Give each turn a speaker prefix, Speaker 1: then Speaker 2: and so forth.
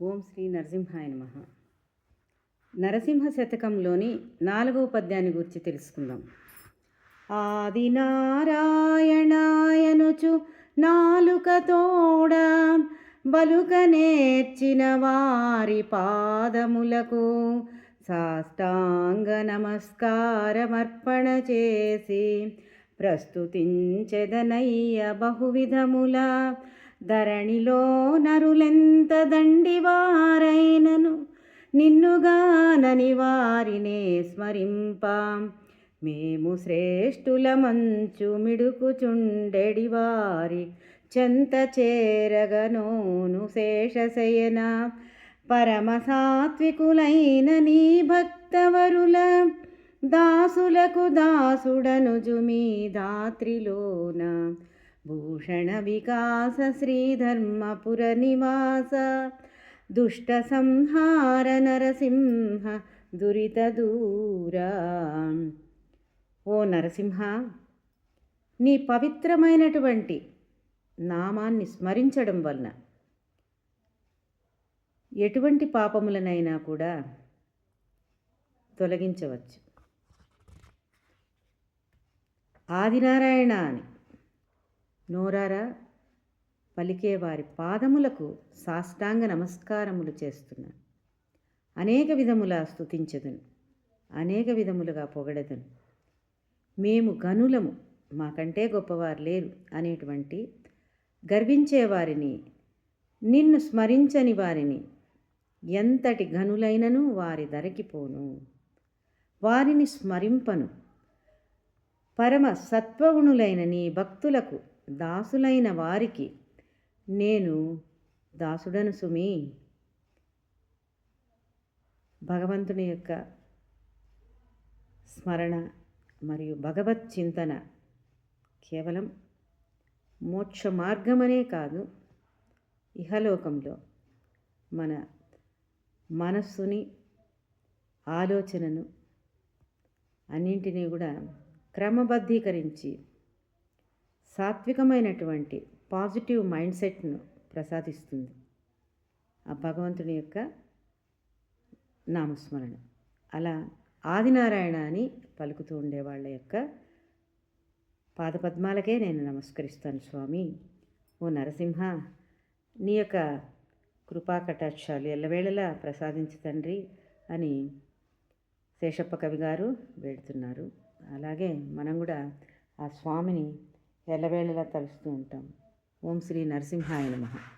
Speaker 1: ఓం శ్రీ నరసింహాయ నమ. నరసింహ శతకంలోని నాలుగవ పద్యాన్ని గురించి తెలుసుకుందాం. ఆది నారాయణాయనుచు నాలుక తోడ బలుక నేర్చిన వారి పాదములకు సాష్టాంగ నమస్కారమర్పణ చేసి ప్రస్తుతించెదనయ్య బహువిధముల ధరణిలో నరులెంత దండివారైనను? నిన్నుగానని వారినే స్మరింపా. మేము శ్రేష్ఠుల మంచు మిడుకుచుండెడి వారి చెంత చేరగనోను శేషశయన. పరమ సాత్వికులైన నీ భక్తవరుల దాసులకు దాసుడను మీ దాత్రిలోన భూషణ వికాస శ్రీధర్మపుర నివాస దుష్ట సంహార నరసింహ దురిత దూరా ఓ నరసింహ నీ పవిత్రమైనటువంటి నామాన్ని స్మరించడం వలన ఎటువంటి పాపములనైనా కూడా తొలగించవచ్చు. ఆదినారాయణ అని నోరారా? పలికే వారి పాదములకు సాష్టాంగ నమస్కారములు చేస్తున్నాను అనేక విధముల స్థుతించదును అనేక విధములుగా పొగడదును. మేము గనులము మాకంటే గొప్పవారు లేరు అనేటువంటి గర్వించే వారిని నిన్ను స్మరించని వారిని ఎంతటి గనులైనను వారి ధరకిపోను వారిని స్మరింపను. పరమ సత్వగుణులైన నీ భక్తులకు దాసులైన వారికి నేను దాసుడను సుమి. భగవంతుని యొక్క స్మరణ మరియు భగవత్ చింతన కేవలం మోక్ష మార్గమనే కాదు ఇహలోకంలో మన మనస్సుని ఆలోచనను అన్నింటినీ కూడా క్రమబద్ధీకరించి సాత్వికమైనటువంటి పాజిటివ్ మైండ్ సెట్ను ప్రసాదిస్తుంది. ఆ భగవంతుని యొక్క నామస్మరణ. అలా ఆదినారాయణ అని పలుకుతూ ఉండే వాళ్ళ యొక్క పాదపద్మాలకే నేను నమస్కరిస్తాను స్వామి. ఓ నరసింహ నీ యొక్క కృపా కటాక్షాలు ఎల్లవేళలా ప్రసాదించి తండ్రి అని శేషప్ప కవి గారు వేడుతున్నారు. అలాగే మనం కూడా ఆ స్వామిని ఎల్లవేళలా తలుస్తూ ఉంటాం. ఓం శ్రీ నరసింహాయ నమః.